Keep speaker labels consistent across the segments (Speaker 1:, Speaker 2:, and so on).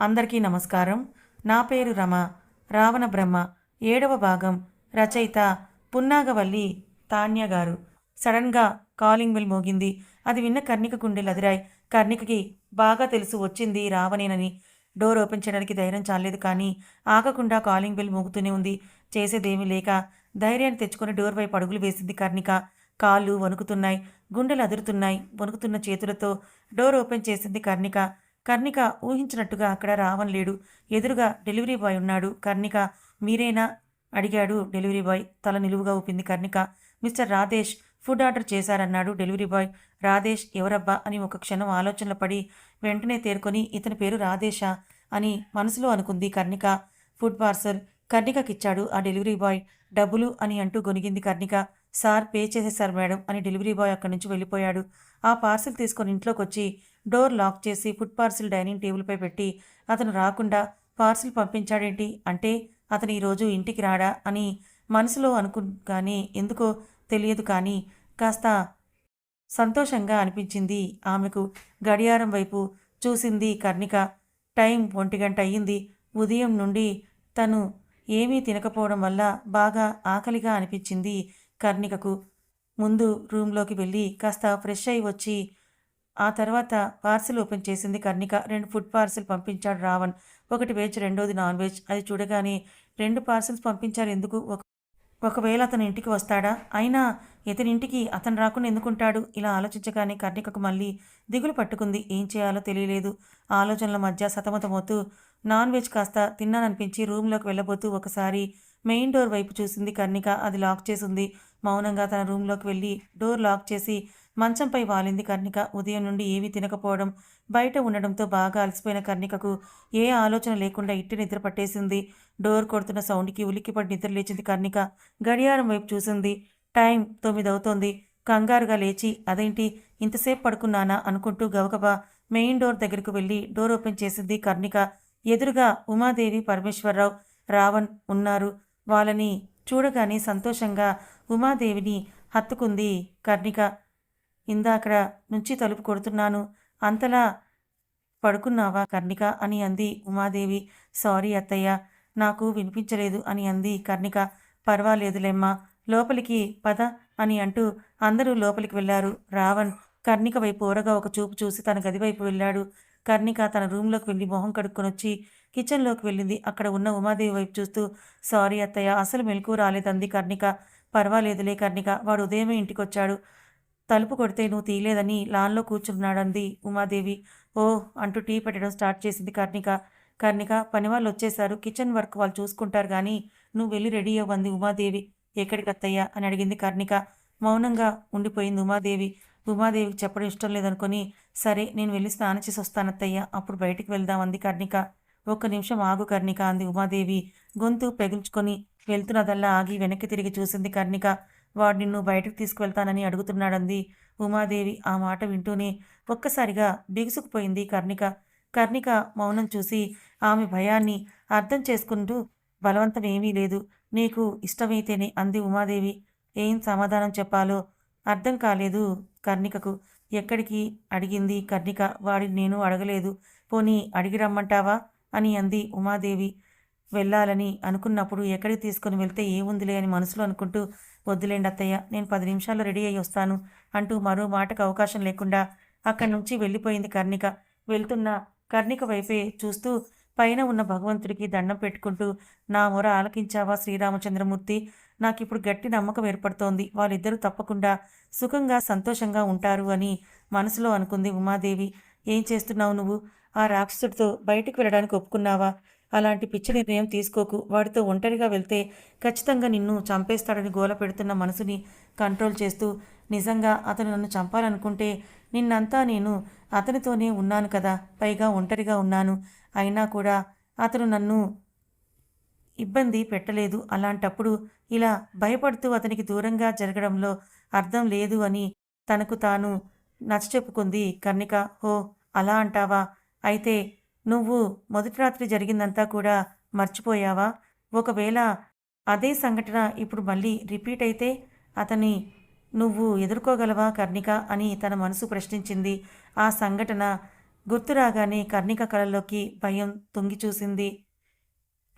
Speaker 1: అందరికీ నమస్కారం. నా పేరు రమ. రావణ బ్రహ్మ. ఏడవ భాగం రచయిత పున్నాగవల్లి తాన్య గారు. సడన్గా కాలింగ్ బెల్ మోగింది. అది విన్న కర్ణిక గుండెలు అదిరాయి కర్ణికకి బాగా తెలుసు వచ్చింది రావణేనని. డోర్ ఓపెన్ చేయడానికి ధైర్యం చాలేదు కానీ ఆగకుండా కాలింగ్ బెల్ మోగుతూనే ఉంది. చేసేదేమీ లేక ధైర్యాన్ని తెచ్చుకుని డోర్ వైపు అడుగులు వేసింది కర్ణిక. కాళ్ళు వణుకుతున్నాయి. గుండెలు అదురుతున్నాయి. వణుకుతున్న చేతులతో డోర్ ఓపెన్ చేసింది కర్ణిక. కర్ణిక ఊహించినట్టుగా అక్కడ రావణ్ లేడు. ఎదురుగా డెలివరీ బాయ్ ఉన్నాడు. కర్ణిక మీరేనా? అడిగాడు డెలివరీ బాయ్. తల నిలువుగా ఊపింది Karnika. Mister Radhesh food order చేశారన్నాడు delivery boy. Radhesh ఎవరబ్బా అని ఒక క్షణం ఆలోచనలో పడి వెంటనే తేరుకొని ఇతని పేరు రాధేషా అని మనసులో అనుకుంది కర్ణిక. ఫుడ్ పార్సల్ కర్ణికకిచ్చాడు ఆ డెలివరీ బాయ్. డబ్బులు అని అంటూ గొనిగింది కర్ణిక. సార్ పే చేసేశారు మేడం అని డెలివరీ బాయ్ అక్కడి నుంచి వెళ్ళిపోయాడు. ఆ పార్సిల్ తీసుకొని ఇంట్లోకి వచ్చి డోర్ లాక్ చేసి ఫుడ్ పార్సిల్ డైనింగ్ టేబుల్పై పెట్టి అతను రాకుండా పార్సిల్ పంపించాడేంటి? అంటే అతను ఈరోజు ఇంటికి రాడా? అని మనసులో అనుకు కానీ ఎందుకో తెలియదు కానీ కాస్త సంతోషంగా అనిపించింది ఆమెకు. గడియారం వైపు చూసింది కర్ణిక. టైం ఒంటి గంట అయ్యింది. ఉదయం నుండి తను ఏమీ తినకపోవడం వల్ల బాగా ఆకలిగా అనిపించింది కర్ణికకు ముందు రూమ్లోకి వెళ్ళి కాస్త ఫ్రెష్ అయి వచ్చి ఆ తర్వాత పార్సిల్ ఓపెన్ చేసింది కర్ణిక. రెండు ఫుడ్ పార్సిల్ పంపించాడు రావణ్. ఒకటి వెజ్ రెండోది నాన్ వెజ్. అది చూడగానే రెండు పార్సిల్స్ పంపించారు ఎందుకు? ఒక ఒకవేళ అతను ఇంటికి వస్తాడా? అయినా ఇతని ఇంటికి అతను రాకుండా ఎందుకుంటాడు? ఇలా ఆలోచించగానే కర్ణికకు మళ్ళీ దిగులు పట్టుకుంది. ఏం చేయాలో తెలియలేదు. ఆలోచనల మధ్య సతమతమవుతూ నాన్ వెజ్ కాస్త తిన్నాననిపించి రూమ్లోకి వెళ్ళబోతూ ఒకసారి మెయిన్ డోర్ వైపు చూసింది కర్ణిక. అది లాక్ చేసింది. మౌనంగా తన రూమ్లోకి వెళ్ళి డోర్ లాక్ చేసి మంచంపై వాలింది కర్ణిక. ఉదయం నుండి ఏమీ తినకపోవడం బయట ఉండడంతో బాగా అలసిపోయిన కర్ణికకు ఏ ఆలోచన లేకుండా ఇట్టి నిద్ర పట్టేసింది. డోర్ కొడుతున్న సౌండ్కి ఉలిక్కిపడి నిద్ర లేచింది కర్ణిక. గడియారం వైపు చూసింది. టైం తొమ్మిది అవుతోంది కంగారుగా లేచి అదేంటి? ఇంతసేపు పడుకున్నానా? అనుకుంటూ గవకబా మెయిన్ డోర్ దగ్గరకు వెళ్ళి డోర్ ఓపెన్ చేసింది కర్ణిక. ఎదురుగా ఉమాదేవి పరమేశ్వరరావు రావణ్ ఉన్నారు. వాళ్ళని చూడగానే సంతోషంగా ఉమాదేవిని హత్తుకుంది కర్ణిక. ఇందాకడ నుంచి తలుపు కొడుతున్నాను. అంతలా పడుకున్నావా కర్ణిక అని అంది ఉమాదేవి. సారీ అత్తయ్య నాకు వినిపించలేదు అని అంది కర్ణిక. పర్వాలేదులేమ్మా లోపలికి పద అని అంటూ అందరూ లోపలికి వెళ్ళారు. రావణ్ కర్ణిక వైపు ఓరగా ఒక చూపు చూసి తన గది వైపు వెళ్ళాడు. కర్ణిక తన రూమ్లోకి వెళ్ళి మొహం కడుక్కొని వచ్చి కిచెన్లోకి వెళ్ళింది. అక్కడ ఉన్న ఉమాదేవి వైపు చూస్తూ సారీ అత్తయ్య అసలు మెలకు రాలేదంది కర్ణిక. పర్వాలేదులే కర్ణిక వాడు ఉదయమే ఇంటికొచ్చాడు. తలుపు కొడితే నువ్వు తీయలేదని లాన్లో కూర్చున్నాడంది ఉమాదేవి. ఓ అంటూ టీ పెట్టడం స్టార్ట్ చేసింది కర్ణిక. కర్ణిక పని వాళ్ళు వచ్చేశారు కిచెన్ వర్క్ వాళ్ళు చూసుకుంటారు కానీ నువ్వు వెళ్ళి రెడీ అవ్వంది ఉమాదేవి. ఎక్కడికి అత్తయ్యా? అని అడిగింది కర్ణిక. మౌనంగా ఉండిపోయింది ఉమాదేవి. ఉమాదేవికి చెప్పడం ఇష్టం లేదనుకొని సరే నేను వెళ్ళి స్నానం చేసి వస్తాను అప్పుడు బయటికి వెళ్దామంది కర్ణిక. ఒక్క నిమిషం ఆగు కర్ణిక అంది ఉమాదేవి గొంతు పెగుల్చుకొని వెళ్తున్నదల్లా ఆగి వెనక్కి తిరిగి చూసింది కర్ణిక. వాడు నిన్ను బయటకు తీసుకువెళ్తానని అడుగుతున్నాడంది ఉమాదేవి. ఆ మాట వింటూనే ఒక్కసారిగా బిగుసుకుపోయింది కర్ణిక. కర్ణిక మౌనం చూసి ఆమె భయాన్ని అర్థం చేసుకుంటూ బలవంతం ఏమీ లేదు. నీకు ఇష్టమైతేనే అంది ఉమాదేవి. ఏం సమాధానం చెప్పాలో అర్థం కాలేదు కర్ణికకు. ఎక్కడికి అడిగింది కర్ణిక. వాడిని నేను అడగలేదు. పోనీ అడిగి రమ్మంటావా? అని అంది ఉమాదేవి. వెళ్ళాలని అనుకున్నప్పుడు ఎక్కడికి తీసుకుని వెళ్తే ఏముందిలే అని మనసులో అనుకుంటూ వద్దులేండి అత్తయ్య నేను పది నిమిషాల్లో రెడీ అయ్యి వస్తాను అంటూ మరో మాటకు అవకాశం లేకుండా అక్కడి నుంచి వెళ్ళిపోయింది కర్ణిక. వెళ్తున్న కర్ణిక వైపే చూస్తూ పైన ఉన్న భగవంతుడికి దండం పెట్టుకుంటూ నా మొర ఆలకించావా శ్రీరామచంద్రమూర్తి? నాకు ఇప్పుడు గట్టి నమ్మకం ఏర్పడుతోంది. వాళ్ళిద్దరూ తప్పకుండా సుఖంగా సంతోషంగా ఉంటారు అని మనసులో అనుకుంది ఉమాదేవి. ఏం చేస్తున్నావు నువ్వు? ఆ రాక్షసుడితో బయటికి వెళ్ళడానికి ఒప్పుకున్నావా? అలాంటి పిచ్చి నిర్ణయం తీసుకోకు. వాడితో ఒంటరిగా వెళ్తే ఖచ్చితంగా నిన్ను చంపేస్తాడని గోల పెడుతున్న మనసుని కంట్రోల్ చేస్తూ నిజంగా అతను నన్ను చంపాలనుకుంటే నిన్నంతా నేను అతనితోనే ఉన్నాను కదా. పైగా ఒంటరిగా ఉన్నాను. అయినా కూడా అతను నన్ను ఇబ్బంది పెట్టలేదు. అలాంటప్పుడు ఇలా భయపడుతూ అతనికి దూరంగా జరగడంలో అర్థం లేదు అని తనకు తాను నచ్చచెప్పుకుంది. కర్ణిక హో అలా అంటావా? అయితే నువ్వు మొదటి రాత్రి జరిగిందంతా కూడా మర్చిపోయావా? ఒకవేళ అదే సంఘటన ఇప్పుడు మళ్ళీ రిపీట్ అయితే అతని నువ్వు ఎదుర్కోగలవా కర్ణిక అని తన మనసు ప్రశ్నించింది. ఆ సంఘటన గుర్తు రాగానే కర్ణిక కళ్ళలోకి భయం తొంగి చూసింది.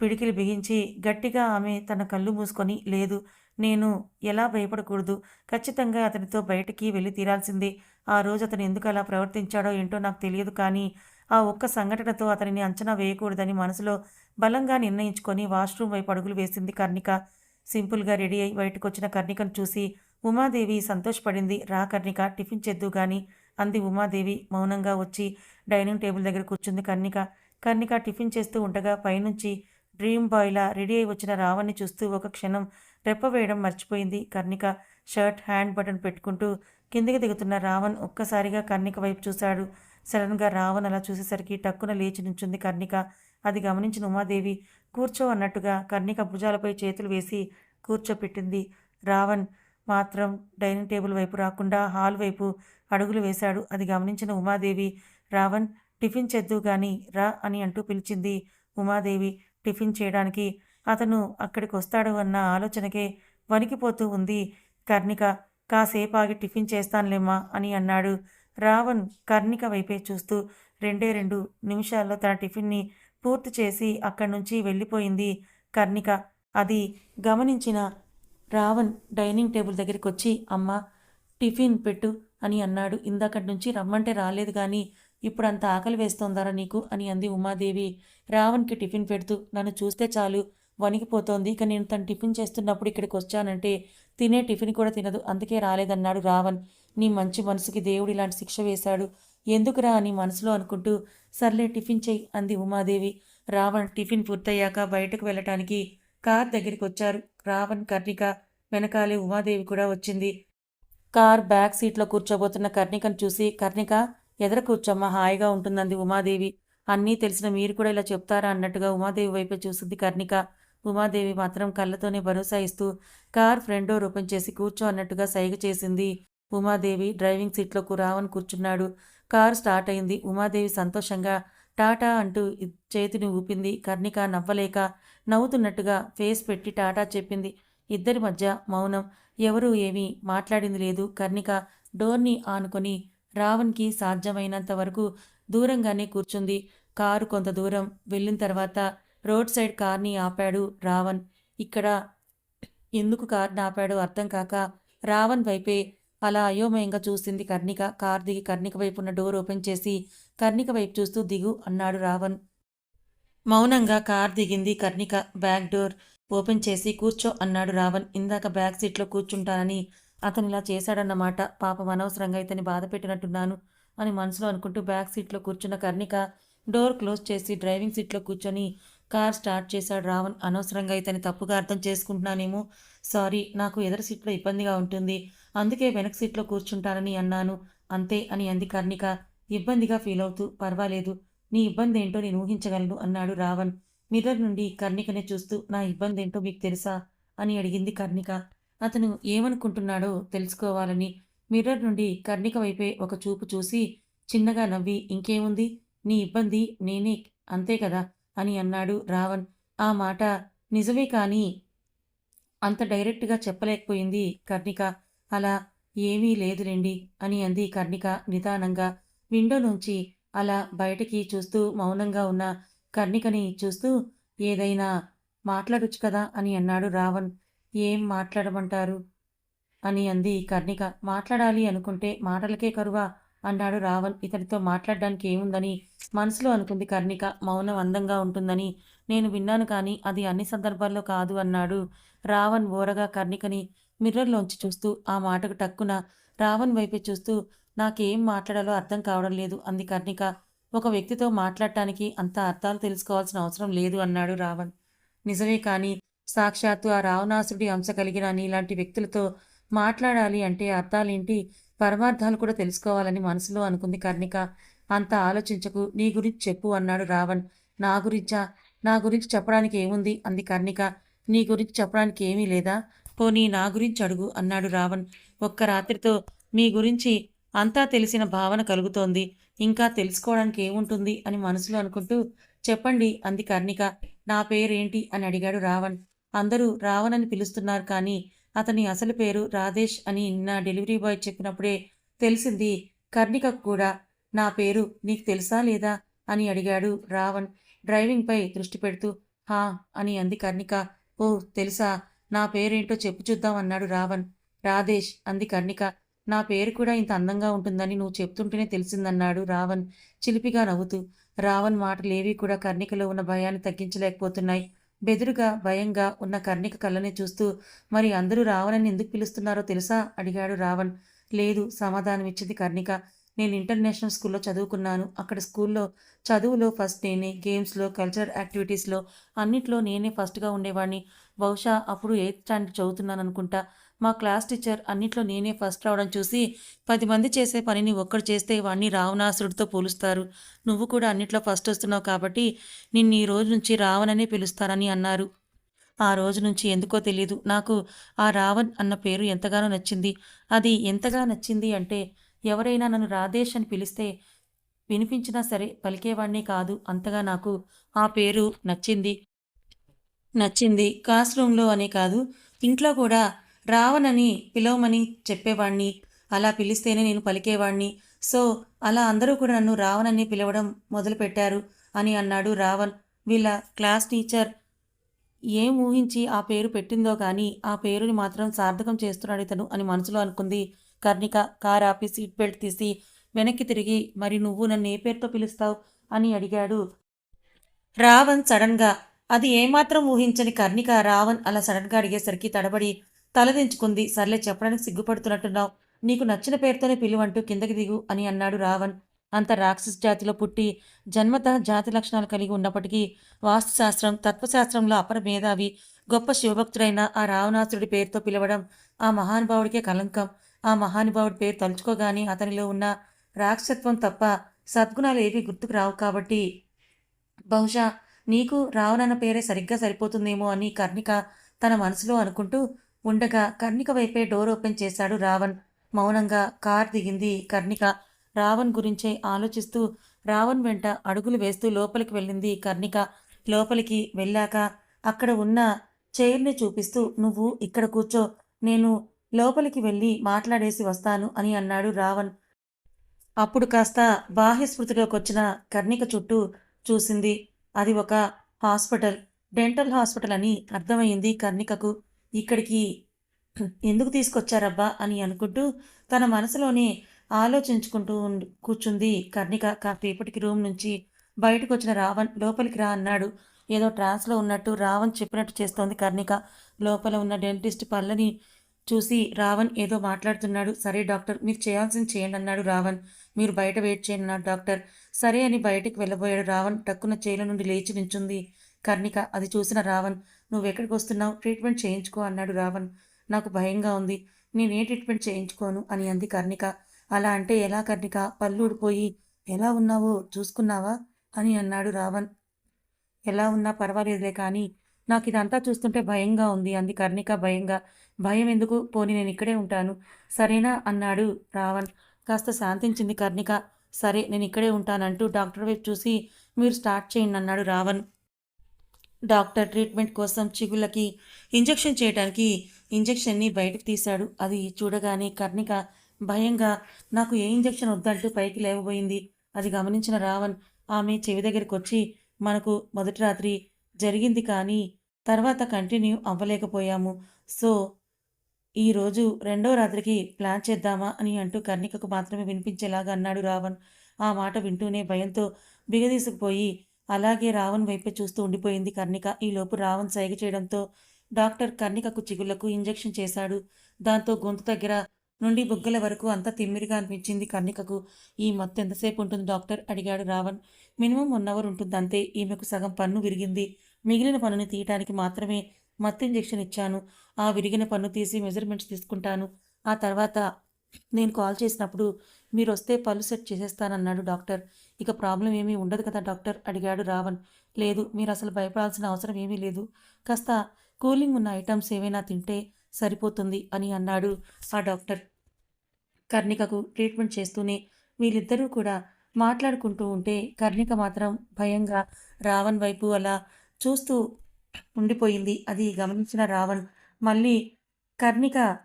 Speaker 1: పిడికిలు బిగించి గట్టిగా ఆమె తన కళ్ళు మూసుకొని లేదు నేను ఎలా భయపడకూడదు? ఖచ్చితంగా అతనితో బయటికి వెళ్ళి తీరాల్సిందే. ఆ రోజు అతను ఎందుకు అలా ప్రవర్తించాడో ఏంటో నాకు తెలియదు కానీ ఆ ఒక్క సంఘటనతో అతనిని అంచనా వేయకూడదని మనసులో బలంగా నిర్ణయించుకొని వాష్రూమ్ వైపు అడుగులు వేసింది కర్ణిక. సింపుల్గా రెడీ అయి బయటకొచ్చిన కర్ణికను చూసి ఉమాదేవి సంతోషపడింది. రా కర్ణిక టిఫిన్ చేద్దు గాని అంది ఉమాదేవి. మౌనంగా వచ్చి డైనింగ్ టేబుల్ దగ్గర కూర్చుంది కర్ణిక. కర్ణిక టిఫిన్ చేస్తూ ఉండగా పైనుంచి డ్రీమ్ బాయ్లా రెడీ అయి వచ్చిన రావణ్ణి చూస్తూ ఒక క్షణం రెప్ప వేయడం మర్చిపోయింది. కర్ణిక షర్ట్ హ్యాండ్ బటన్ పెట్టుకుంటూ కిందికి దిగుతున్న రావణ్ ఒక్కసారిగా కర్ణిక వైపు చూశాడు. సడన్గా రావణ్ అలా చూసేసరికి టక్కున లేచి నుంచుంది కర్ణిక. అది గమనించిన ఉమాదేవి కూర్చో అన్నట్టుగా కర్ణిక భుజాలపై చేతులు వేసి కూర్చోపెట్టింది. రావణ్ మాత్రం డైనింగ్ టేబుల్ వైపు రాకుండా హాల్ వైపు అడుగులు వేశాడు. అది గమనించిన ఉమాదేవి రావణ్ టిఫిన్ చేద్దు గాని రా అని అంటూ పిలిచింది ఉమాదేవి. టిఫిన్ చేయడానికి అతను అక్కడికి వస్తాడు అన్న ఆలోచనకే వణికిపోతూ ఉంది కర్ణిక. కాసేపు ఆగి టిఫిన్ చేస్తానులేమ్మా అని అన్నాడు రావణ్ కర్ణిక వైపే చూస్తూ రెండే రెండు నిమిషాల్లో తన టిఫిన్ని పూర్తి చేసి అక్కడి నుంచి వెళ్ళిపోయింది కర్ణిక. అది గమనించిన రావణ్ డైనింగ్ టేబుల్ దగ్గరికి వచ్చి అమ్మ టిఫిన్ పెట్టు అని అన్నాడు. ఇందాకటి నుంచి రమ్మంటే రాలేదు కానీ ఇప్పుడు అంత ఆకలి వేస్తోందారా నీకు? అని అంది ఉమాదేవి. రావణ్కి టిఫిన్ పెడుతూ నన్ను చూస్తే చాలు వణికిపోతోంది. ఇక నేను తను టిఫిన్ చేస్తున్నప్పుడు ఇక్కడికి వచ్చానంటే తినే టిఫిన్ కూడా తినదు. అందుకే రాలేదన్నాడు రావణ్. నీ మంచి మనసుకి దేవుడు ఇలాంటి శిక్ష వేశాడు. ఎందుకురా అని మనసులో అనుకుంటూ సర్లే టిఫిన్ చెయ్యి అంది ఉమాదేవి. రావణ్ టిఫిన్ పూర్తయ్యాక బయటకు వెళ్ళటానికి కార్ దగ్గరికి వచ్చారు. రావణ్ కర్ణిక వెనకాలే ఉమాదేవి కూడా వచ్చింది. కార్ బ్యాక్ సీట్లో కూర్చోబోతున్న కర్ణికను చూసి కర్ణిక ఎదర కూర్చోమ్మ హాయిగా ఉంటుందంది ఉమాదేవి. అన్నీ తెలిసిన మీరు కూడా ఇలా చెప్తారా అన్నట్టుగా ఉమాదేవి వైపే చూసింది కర్ణిక. ఉమాదేవి మాత్రం కళ్ళతోనే భరోసా ఇస్తూ కార్ ఫ్రెండో డోర్ ఓపెన్ చేసి కూర్చో అన్నట్టుగా సైగ చేసింది. ఉమాదేవి డ్రైవింగ్ సీట్లోకి రావణ్ కూర్చున్నాడు. కారు స్టార్ట్ అయింది. ఉమాదేవి సంతోషంగా టాటా అంటూ చేతిని ఊపింది. కర్ణిక నవ్వలేక నవ్వుతున్నట్టుగా ఫేస్ పెట్టి టాటా చెప్పింది. ఇద్దరి మధ్య మౌనం. ఎవరూ ఏమీ మాట్లాడింది లేదు. కర్ణిక డోర్ని ఆనుకొని రావణ్కి సాధ్యమైనంత వరకు దూరంగానే కూర్చుంది. కారు కొంత దూరం వెళ్ళిన తర్వాత రోడ్ సైడ్ కార్ని ఆపాడు రావణ్. ఇక్కడ ఎందుకు కార్ని ఆపాడో అర్థం కాక రావణ్ వైపే అలా అయోమయంగా చూసింది కర్ణిక. కార్ దిగి కర్ణిక వైపు ఉన్న డోర్ ఓపెన్ చేసి కర్ణిక వైపు చూస్తూ దిగు అన్నాడు రావణ్. మౌనంగా కార్ దిగింది కర్ణిక. బ్యాక్ డోర్ ఓపెన్ చేసి కూర్చో అన్నాడు రావణ్. ఇందాక బ్యాక్ సీట్లో కూర్చుంటానని అతను ఇలా చేశాడన్నమాట. పాపం అనవసరంగా ఇతని బాధ పెట్టినట్టున్నాను అని మనసులో అనుకుంటూ బ్యాక్ సీట్లో కూర్చున్న కర్ణిక డోర్ క్లోజ్ చేసి డ్రైవింగ్ సీట్లో కూర్చొని కార్ స్టార్ట్ చేశాడు రావణ్. అనవసరంగా ఇతని తప్పుగా అర్థం చేసుకుంటున్నానేమో. సారీ నాకు ఎదురు సీట్లో ఇబ్బందిగా ఉంటుంది. అందుకే వెనక సీట్లో కూర్చుంటానని అన్నాను. అంతే అని అంది కర్ణిక. ఇబ్బందిగా ఫీల్ అవుతూ పర్వాలేదు. నీ ఇబ్బంది ఏంటో నేను ఊహించగలను అన్నాడు రావణ్. మిర్రర్ నుండి కర్ణికనే చూస్తూ నా ఇబ్బంది ఏంటో మీకు తెలుసా? అని అడిగింది కర్ణిక. అతను ఏమనుకుంటున్నాడో తెలుసుకోవాలని మిర్రర్ నుండి కర్ణిక వైపే ఒక చూపు చూసి చిన్నగా నవ్వి ఇంకేముంది? నీ ఇబ్బంది నేనే అంతే కదా? అని అన్నాడు రావణ్. ఆ మాట నిజమే కానీ అంత డైరెక్ట్గా చెప్పలేకపోయింది కర్ణిక. అలా ఏమీ లేదులేండి అని అంది కర్ణిక నిదానంగా. విండో నుంచి అలా బయటికి చూస్తూ మౌనంగా ఉన్న కర్ణికని చూస్తూ ఏదైనా మాట్లాడొచ్చు కదా అని అన్నాడు రావణ్. ఏం మాట్లాడమంటారు? అని అంది కర్ణిక. మాట్లాడాలి అనుకుంటే మాటలకే కరువా అన్నాడు రావణ్. ఇతనితో మాట్లాడడానికి ఏముందని మనసులో అనుకుంది కర్ణిక. మౌనం అందంగా ఉంటుందని నేను విన్నాను కానీ అది అన్ని సందర్భాల్లో కాదు అన్నాడు రావణ్ ఓరగా కర్ణికని మిర్రర్లోంచి చూస్తూ ఆ మాటకు టక్కున రావణ్ వైపే చూస్తూ నాకేం మాట్లాడాలో అర్థం కావడం లేదు అంది కర్ణిక. ఒక వ్యక్తితో మాట్లాడటానికి అంత అర్థాలు తెలుసుకోవాల్సిన అవసరం లేదు అన్నాడు రావణ్. నిజమే కానీ సాక్షాత్తు ఆ రావణాసుడి అంశ కలిగిన నీలాంటి వ్యక్తులతో మాట్లాడాలి అంటే అర్థాలేంటి? పరమార్థాలు కూడా తెలుసుకోవాలని మనసులో అనుకుంది కర్ణిక. అంత ఆలోచించకు నీ గురించి చెప్పు అన్నాడు రావణ్. నా గురించా? నా గురించి చెప్పడానికి ఏముంది? అంది కర్ణిక. నీ గురించి చెప్పడానికి ఏమీ లేదా? పోనీ నా గురించి అడుగు అన్నాడు రావణ్. ఒక్క రాత్రితో మీ గురించి అంతా తెలిసిన భావన కలుగుతోంది. ఇంకా తెలుసుకోవడానికి ఏముంటుంది అని మనసులో అనుకుంటూ చెప్పండి అంది కర్ణిక. నా పేరేంటి అని అడిగాడు రావణ్. అందరూ రావణ్ అని పిలుస్తున్నారు కానీ అతని అసలు పేరు రాధేష్ అని నా డెలివరీ బాయ్ చెప్పినప్పుడే తెలిసింది. కర్ణికకు కూడా నా పేరు నీకు తెలుసా లేదా అని అడిగాడు రావణ్. డ్రైవింగ్పై దృష్టి పెడుతూ హా అని అంది కర్ణిక. ఓ తెలుసా? నా పేరేంటో చెప్పు చూద్దాం అన్నాడు రావణ్. రాధేష్ అంది కర్ణిక. నా పేరు కూడా ఇంత అందంగా ఉంటుందని నువ్వు చెప్తుంటేనే తెలిసిందన్నాడు రావణ్ చిలిపిగా నవ్వుతూ. రావణ్ మాటలేవీ కూడా కర్ణికలో ఉన్న భయాన్ని తగ్గించలేకపోతున్నాయి. బెదురుగా భయంగా ఉన్న కర్ణిక కళ్ళని చూస్తూ మరి అందరూ రావణని ఎందుకు పిలుస్తున్నారో తెలుసా? అడిగాడు రావణ్. లేదు సమాధానమిచ్చింది కర్ణిక. నేను ఇంటర్నేషనల్ స్కూల్లో చదువుకున్నాను. అక్కడ స్కూల్లో చదువులో ఫస్ట్ నేనే గేమ్స్లో కల్చరల్ యాక్టివిటీస్లో అన్నిట్లో నేనే ఫస్ట్గా ఉండేవాడిని. బహుశా అప్పుడు ఎయిత్ స్టాండర్డ్ చదువుతున్నాను అనుకుంటా. మా క్లాస్ టీచర్ అన్నిట్లో నేనే ఫస్ట్ రావడం చూసి పది మంది చేసే పనిని ఒక్కడు చేస్తే వాడిని రావణాసురుడితో పోలుస్తారు. నువ్వు కూడా అన్నిట్లో ఫస్ట్ వస్తున్నావు కాబట్టి నిన్ను ఈ రోజు నుంచి రావణనే పిలుస్తారని అన్నారు. ఆ రోజు నుంచి ఎందుకో తెలియదు నాకు ఆ రావణ్ అన్న పేరు ఎంతగానో నచ్చింది. అది ఎంతగా నచ్చింది అంటే ఎవరైనా నన్ను రాధేష్ అని పిలిస్తే వినిపించినా సరే పలికేవాడిని కాదు. అంతగా నాకు ఆ పేరు నచ్చింది. నచ్చింది. క్లాస్ రూమ్లో అనే కాదు. ఇంట్లో కూడా రావణని పిలవమని చెప్పేవాణ్ణి. అలా పిలిస్తేనే నేను పలికేవాణ్ణి. సో అలా అందరూ కూడా నన్ను రావణని పిలవడం మొదలుపెట్టారు అని అన్నాడు రావణ్. వీళ్ళ క్లాస్ టీచర్ ఏం ఊహించి ఆ పేరు పెట్టిందో కానీ ఆ పేరుని మాత్రం సార్థకం చేస్తున్నాడు ఇతను అని మనసులో అనుకుంది. కర్ణిక కార్ ఆపి సీట్ బెల్ట్ తీసి వెనక్కి తిరిగి మరి నువ్వు నన్ను ఏ పేరుతో పిలుస్తావు? అని అడిగాడు. రావణ్ సడన్గా అది ఏమాత్రం ఊహించని కర్ణిక రావణ్ అలా సడన్గా అడిగేసరికి తడబడి తలదించుకుంది సర్లే చెప్పడానికి సిగ్గుపడుతున్నట్టున్నావు. నీకు నచ్చిన పేరుతోనే పిలువంటూ కిందకి దిగు అని అన్నాడు రావణ్. అంత రాక్షస్ జాతిలో పుట్టి జన్మత జాతి లక్షణాలు కలిగి ఉన్నప్పటికీ వాస్తుశాస్త్రం తత్వశాస్త్రంలో అపర మేధావి గొప్ప శివభక్తుడైన ఆ రావణాసురుడి పేరుతో పిలవడం ఆ మహానుభావుడికే కలంకం ఆ మహానుభావుడి పేరు తలుచుకోగానే అతనిలో ఉన్న రాక్షసత్వం తప్ప సద్గుణాలు ఏవి గుర్తుకు రావు కాబట్టి బహుశా నీకు రావణన్న పేరే సరిగ్గా సరిపోతుందేమో అని కర్ణిక తన మనసులో అనుకుంటూ ఉండగా కర్ణిక వైపే డోర్ ఓపెన్ చేశాడు రావణ్. మౌనంగా కార్ దిగింది కర్ణిక. రావణ్ గురించే ఆలోచిస్తూ రావణ్ వెంట అడుగులు వేస్తూ లోపలికి వెళ్ళింది కర్ణిక. లోపలికి వెళ్ళాక అక్కడ ఉన్న చైర్ని చూపిస్తూ నువ్వు ఇక్కడ కూర్చో. నేను లోపలికి వెళ్ళి మాట్లాడేసి వస్తాను అని అన్నాడు రావణ్. అప్పుడు కాస్త బాహ్య కర్ణిక చుట్టూ చూసింది. అది ఒక హాస్పిటల్ డెంటల్ హాస్పిటల్ అని అర్థమైంది కర్ణికకు. ఇక్కడికి ఎందుకు తీసుకొచ్చారబ్బా అని అనుకుంటూ తన మనసులోనే ఆలోచించుకుంటూ కూర్చుంది కర్ణిక. కాసేపటికి రూమ్ నుంచి బయటకు వచ్చిన రావణ్ లోపలికి రా అన్నాడు. ఏదో ట్రాన్స్లో ఉన్నట్టు రావణ్ చెప్పినట్టు చేస్తోంది కర్ణిక. లోపల ఉన్న డెంటిస్ట్ పళ్ళని చూసి రావణ్ ఏదో మాట్లాడుతున్నాడు. సరే డాక్టర్ మీరు చేయాల్సింది చేయండి అన్నాడు రావణ్. మీరు బయట వెయిట్ చేయండి అన్నాడు డాక్టర్. సరే అని బయటికి వెళ్ళబోయాడు రావణ్. టక్కున చేల నుండి లేచి నించుంది. కర్ణిక అది చూసిన రావణ్ నువ్వు ఎక్కడికి వస్తున్నావు? ట్రీట్మెంట్ చేయించుకో అన్నాడు రావణ్. నాకు భయంగా ఉంది. నేనే ట్రీట్మెంట్ చేయించుకోను? అని అంది కర్ణిక. అలా అంటే ఎలా కర్ణిక? పళ్ళు ఊడిపోయి ఎలా ఉన్నావో? చూసుకున్నావా? అని అన్నాడు రావణ్. ఎలా ఉన్నా పర్వాలేదులే కానీ నాకు ఇదంతా చూస్తుంటే భయంగా ఉంది. అంది కర్ణిక భయంగా. భయం ఎందుకు? పోని నేను ఇక్కడే ఉంటాను. సరేనా? అన్నాడు రావణ్. కాస్త శాంతించింది కర్ణిక. సరే నేను ఇక్కడే ఉంటానంటూ డాక్టర్ వైపు చూసి మీరు స్టార్ట్ చేయండి అన్నాడు రావణ్. డాక్టర్ ట్రీట్మెంట్ కోసం చిగుళ్ళకి ఇంజెక్షన్ చేయడానికి ఇంజెక్షన్ని బయటకు తీశాడు. అది చూడగానే కర్ణిక భయంగా నాకు ఏ ఇంజెక్షన్ వద్దంటూ పైకి లేవబోయింది. అది గమనించిన రావణ్ ఆమె చెవి దగ్గరికి వచ్చి మనకు మొదటి రాత్రి జరిగింది కానీ తర్వాత కంటిన్యూ అవ్వలేకపోయాము. సో ఈరోజు రెండో రాత్రికి ప్లాన్ చేద్దామా అని అంటూ కర్ణికకు మాత్రమే వినిపించేలాగా అన్నాడు రావణ్. ఆ మాట వింటూనే భయంతో బిగదీసుకుపోయి అలాగే రావణ్ వైపే చూస్తూ ఉండిపోయింది కర్ణిక ఈలోపు రావణ్ సైగ చేయడంతో డాక్టర్ కర్ణికకు చిగుళ్ళకు ఇంజెక్షన్ చేశాడు. దాంతో గొంతు దగ్గర నుండి బుగ్గల వరకు అంతా తిమ్మిరిగా అనిపించింది కర్ణికకు ఈ మత్తు ఎంతసేపు ఉంటుంది డాక్టర్? అడిగాడు రావణ్. మినిమం వన్ అవర్ ఉంటుంది అంతే ఈమెకు సగం పన్ను విరిగింది. మిగిలిన పన్నుని తీయటానికి మాత్రమే మత్తు ఇంజెక్షన్ ఇచ్చాను. ఆ విరిగిన పన్ను తీసి మెజర్మెంట్స్ తీసుకుంటాను. ఆ తర్వాత నేను కాల్ చేసినప్పుడు మీరు వస్తే పళ్ళు సెట్ చేసేస్తానన్నాడు డాక్టర్. ఇక ప్రాబ్లం ఏమీ ఉండదు కదా డాక్టర్ అడిగాడు రావణ్. లేదు మీరు అసలు భయపడాల్సిన అవసరం ఏమీ లేదు. కాస్త కూలింగ్ ఉన్న ఐటమ్స్ ఏవైనా తింటే సరిపోతుంది అని అన్నాడు ఆ డాక్టర్. కర్ణికకు ట్రీట్మెంట్ చేస్తూనే వీళ్ళిద్దరూ కూడా మాట్లాడుకుంటూ ఉంటే కర్ణిక మాత్రం భయంగా రావణ్ వైపు అలా చూస్తూ ఉండిపోయింది. అది గమనించిన రావణ్ మళ్ళీ కర్ణిక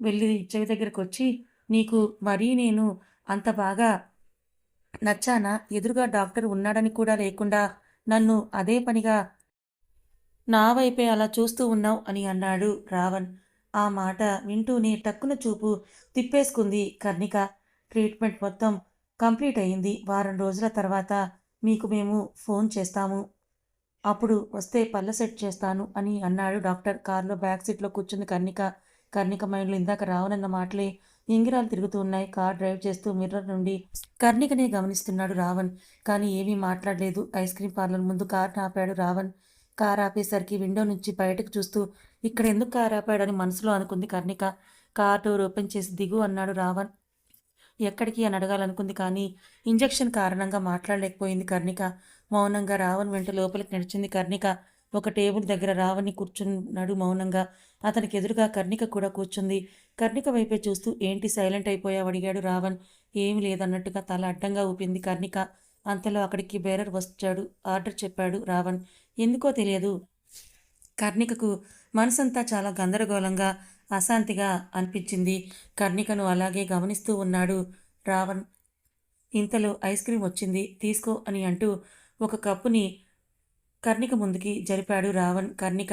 Speaker 1: వెళ్ళి చెవి దగ్గరకు వచ్చి నీకు మరీ నేను అంత బాగా నచ్చానా? ఎదురుగా డాక్టర్ ఉన్నాడని కూడా లేకుండా నన్ను అదే పనిగా నా వైపే అలా చూస్తూ ఉన్నావు అని అన్నాడు రావణ్. ఆ మాట వింటూనే టక్కున చూపు తిప్పేసుకుంది కర్ణిక. ట్రీట్మెంట్ మొత్తం కంప్లీట్ అయింది. వారం రోజుల తర్వాత మీకు మేము ఫోన్ చేస్తాము. అప్పుడు వస్తే పళ్ళ సెట్ చేస్తాను అని అన్నాడు డాక్టర్. కారులో బ్యాక్ సీట్లో కూర్చుంది కర్ణిక కర్ణిక మైండ్లో ఇందాక రావనన్న మాటలే ఇంగిరాలు తిరుగుతూ ఉన్నాయి. కార్ డ్రైవ్ చేస్తూ మిర్రర్ నుండి కర్ణికనే గమనిస్తున్నాడు రావణ్. కానీ ఏమీ మాట్లాడలేదు. ఐస్ క్రీమ్ పార్లర్ ముందు కార్ ఆపాడు రావణ్. కార్ ఆపేసరికి విండో నుంచి బయటకు చూస్తూ ఇక్కడ ఎందుకు కార్ ఆపాడని మనసులో అనుకుంది కర్ణిక కార్ డోర్ ఓపెన్ చేసి దిగు అన్నాడు రావణ్. ఎక్కడికి అని అడగాలనుకుంది కానీ ఇంజెక్షన్ కారణంగా మాట్లాడలేకపోయింది కర్ణిక మౌనంగా రావణ్ వెంట లోపలికి నడిచింది కర్ణిక. ఒక టేబుల్ దగ్గర రావణ్ణి కూర్చున్నాడు మౌనంగా. అతనికి ఎదురుగా కర్ణిక కూడా కూర్చుంది. కర్ణిక వైపే చూస్తూ ఏంటి సైలెంట్ అయిపోయావు? అడిగాడు రావణ్. ఏమి లేదన్నట్టుగా తల అడ్డంగా ఊపింది కర్ణిక. అంతలో అక్కడికి బేరర్ వచ్చాడు. ఆర్డర్ చెప్పాడు రావణ్. ఎందుకో తెలియదు. కర్ణికకు మనసంతా చాలా గందరగోళంగా అశాంతిగా అనిపించింది. కర్ణికను అలాగే గమనిస్తూ ఉన్నాడు రావణ్. ఇంతలో ఐస్ క్రీం వచ్చింది. తీసుకో అని అంటూ ఒక కప్పుని కర్ణిక ముందుకి జరిపాడు రావణ్. కర్ణిక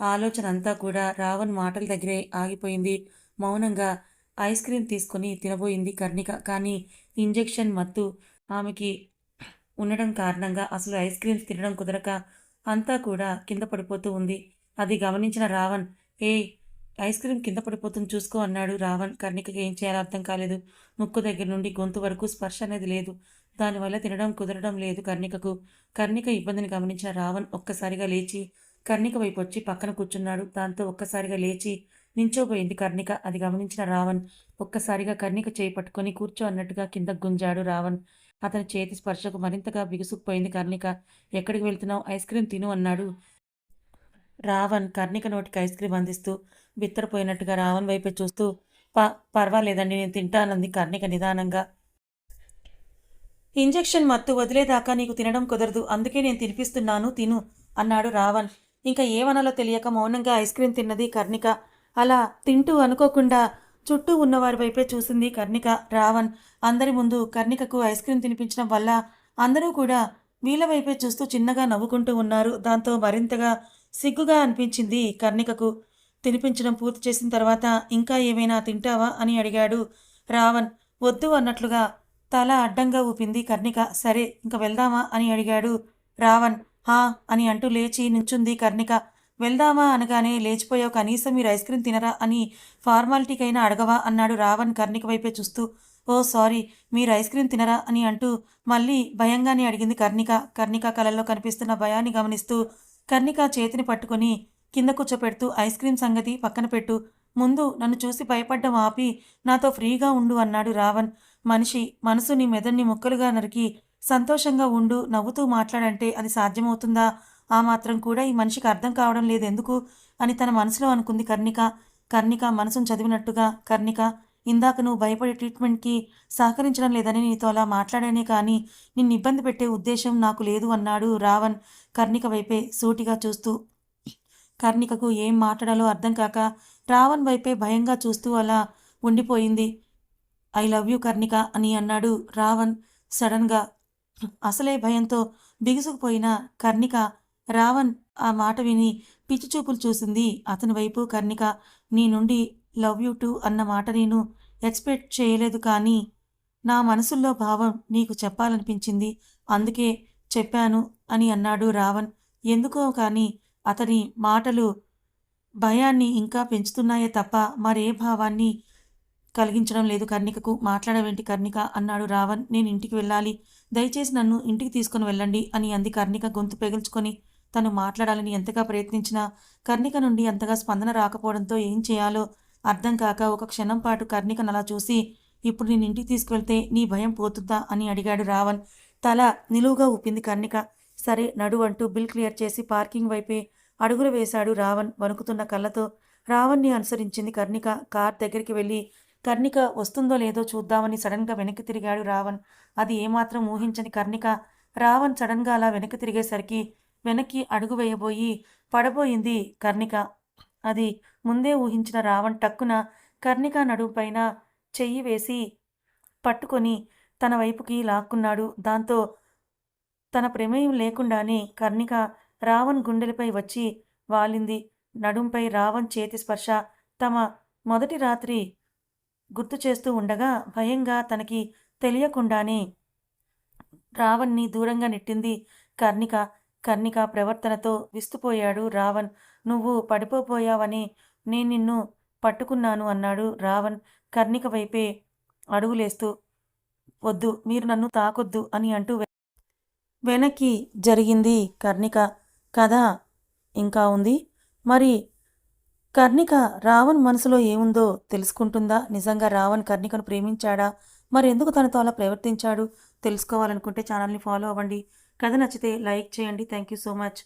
Speaker 1: ఆలోచన అంతా కూడా రావణ్ మాటల దగ్గరే ఆగిపోయింది. మౌనంగా ఐస్ క్రీమ్ తీసుకొని తినబోయింది కర్ణిక. కానీ ఇంజెక్షన్ మత్తు ఆమెకి ఉండడం కారణంగా అసలు ఐస్ క్రీమ్స్ తినడం కుదరక అంతా కూడా కింద పడిపోతూ ఉంది. అది గమనించిన రావణ్ ఏ ఐస్ క్రీమ్ కింద పడిపోతుంది చూసుకో అన్నాడు రావణ్. కర్ణికకి ఏం చేయాలో అర్థం కాలేదు. ముక్కు దగ్గర నుండి గొంతు వరకు స్పర్శ అనేది లేదు. దానివల్ల తినడం కుదరడం లేదు. కర్ణికకు కర్ణిక ఇబ్బందిని గమనించిన రావణ్ ఒక్కసారిగా లేచి కర్ణిక వైపు వచ్చి పక్కన కూర్చున్నాడు. దాంతో ఒక్కసారిగా లేచి నించోబోయింది కర్ణిక. అది గమనించిన రావణ్ ఒక్కసారిగా కర్ణిక చేయి పట్టుకొని కూర్చో అన్నట్టుగా కింద గుంజాడు రావణ్. అతని చేతి స్పర్శకు మరింతగా బిగుసుకుపోయింది కర్ణిక. ఎక్కడికి వెళ్తున్నావు? ఐస్ క్రీమ్ తిను అన్నాడు రావణ్ కర్ణిక నోటికి ఐస్ క్రీమ్ అందిస్తూ బిత్తరపోయినట్టుగా రావణ్ వైపే చూస్తూ ప పర్వాలేదండి నేను తింటానంది కర్ణిక నిదానంగా ఇంజెక్షన్ మత్తు వదిలేదాకా నీకు తినడం కుదరదు అందుకే నేను తినిపిస్తున్నాను తిను అన్నాడు రావణ్. ఇంకా ఏమనాలో తెలియక మౌనంగా ఐస్ క్రీం తిన్నది కర్ణిక. అలా తింటూ అనుకోకుండా చుట్టూ ఉన్నవారి వైపే చూసింది కర్ణిక రావణ్. అందరి ముందు కర్ణికకు ఐస్ క్రీం తినిపించడం వల్ల అందరూ కూడా వీళ్ళ వైపే చూస్తూ చిన్నగా నవ్వుకుంటూ ఉన్నారు. దాంతో మరింతగా సిగ్గుగా అనిపించింది కర్ణికకు. తినిపించడం పూర్తి చేసిన తర్వాత ఇంకా ఏమైనా తింటావా? అని అడిగాడు రావణ్. వద్దు అన్నట్లుగా తల అడ్డంగా ఊపింది కర్ణిక. సరే ఇంక వెళ్దామా? అని అడిగాడు రావణ్. హా అని అంటూ లేచి నుంచుంది కర్ణిక. వెళ్దామా అనగానే లేచిపోయావు కనీసం మీరు ఐస్ క్రీమ్ తినరా అని ఫార్మాలిటీకైనా అడగవా? అన్నాడు రావణ్ కర్ణిక వైపే చూస్తూ. ఓ సారీ మీరు ఐస్ క్రీమ్ తినరా? అని అంటూ మళ్ళీ భయంగానే అడిగింది కర్ణిక. కర్ణిక కళల్లో కనిపిస్తున్న భయాన్ని గమనిస్తూ కర్ణిక చేతిని పట్టుకొని కింద కూర్చోపెడుతూ ఐస్ క్రీమ్ సంగతి పక్కన పెట్టు. ముందు నన్ను చూసి భయపడ్డం ఆపి నాతో ఫ్రీగా ఉండు అన్నాడు రావణ్. మనిషి మనసుని మెదడుని ముక్కలుగా నరికి సంతోషంగా ఉండు నవ్వుతూ మాట్లాడంటే అది సాధ్యమవుతుందా? ఆ మాత్రం కూడా ఈ మనిషికి అర్థం కావడం లేదు ఎందుకు? అని తన మనసులో అనుకుంది కర్ణిక. కర్ణిక మనసును చదివినట్టుగా కర్ణిక ఇందాక నువ్వు భయపడే ట్రీట్మెంట్కి సహకరించడం లేదని నీతో అలా మాట్లాడానే కానీ నిన్ను ఇబ్బంది పెట్టే ఉద్దేశం నాకు లేదు అన్నాడు రావణ్ కర్ణిక వైపే సూటిగా చూస్తూ. కర్ణికకు ఏం మాట్లాడాలో అర్థం కాక రావణ్ వైపే భయంగా చూస్తూ అలా ఉండిపోయింది. ఐ లవ్ యూ కర్ణిక అని అన్నాడు రావణ్ సడన్గా. అసలే భయంతో బిగుసుకుపోయిన కర్ణిక రావణ్ ఆ మాట విని పిచ్చి చూపులు చూసింది. అతని వైపు కర్ణిక నీ నుండి లవ్ యూ టు అన్న మాట నేను ఎక్స్పెక్ట్ చేయలేదు కానీ నా మనసుల్లో భావం నీకు చెప్పాలనిపించింది. అందుకే చెప్పాను అని అన్నాడు రావణ్. ఎందుకో కానీ అతని మాటలు భయాన్ని ఇంకా పెంచుతున్నాయే తప్ప మరే భావాన్ని కలిగించడం లేదు. కర్ణికకు మాట్లాడవేంటి? కర్ణిక అన్నాడు. రావణ్ నేను ఇంటికి వెళ్ళాలి. దయచేసి నన్ను ఇంటికి తీసుకుని వెళ్ళండి అని అంది కర్ణిక గొంతు పెగిల్చుకొని. తను మాట్లాడాలని ఎంతగా ప్రయత్నించినా కర్ణిక నుండి అంతగా స్పందన రాకపోవడంతో ఏం చేయాలో అర్థం కాక ఒక క్షణం పాటు కర్ణికను అలా చూసి ఇప్పుడు నేను ఇంటికి తీసుకువెళ్తే నీ భయం పోతుందా? అని అడిగాడు రావణ్. తల నిలువుగా ఊపింది కర్ణిక. సరే నడు అంటూ బిల్ క్లియర్ చేసి పార్కింగ్ వైపే అడుగులు వేశాడు రావణ్ వణుకుతున్న కళ్ళతో. రావణ్ని అనుసరించింది కర్ణిక. కార్ దగ్గరికి వెళ్ళి కర్ణిక వస్తుందో లేదో చూద్దామని సడన్గా వెనక్కి తిరిగాడు రావణ్. అది ఏమాత్రం ఊహించని కర్ణిక. రావణ్ సడన్గా అలా వెనక్కి తిరిగేసరికి వెనక్కి అడుగు వేయబోయి పడబోయింది కర్ణిక. అది ముందే ఊహించిన రావణ్ టక్కున కర్ణిక నడుముపైన చెయ్యి వేసి పట్టుకొని తన వైపుకి లాక్కున్నాడు. దాంతో తన ప్రమేయం లేకుండానే కర్ణిక రావణ్ గుండెలపై వచ్చి వాలింది. నడుంపై రావణ్ చేతి స్పర్శ. తమ మొదటి రాత్రి గుర్తు చేస్తూ ఉండగా భయంగా తనకి తెలియకుండానే రావణ్ని దూరంగా నెట్టింది. కర్ణిక కర్ణిక ప్రవర్తనతో విస్తుపోయాడు. రావణ్ నువ్వు పడిపోపోయావని నేను నిన్ను పట్టుకున్నాను అన్నాడు రావణ్ కర్ణిక వైపే అడుగులేస్తూ వద్దు మీరు నన్ను తాకొద్దు అని అంటూ వె- వెనక్కి జరిగింది కర్ణిక. కథ ఇంకా ఉంది? మరి కర్ణిక రావణ్ మనసులో ఏముందో తెలుసుకుంటుందా? నిజంగా రావణ్ కర్ణికను ప్రేమించాడా? మరి ఎందుకు తనతో అలా ప్రవర్తించాడు? తెలుసుకోవాలనుకుంటే ఛానల్ని ఫాలో అవ్వండి. కథ నచ్చితే లైక్ చేయండి. Thank you so much.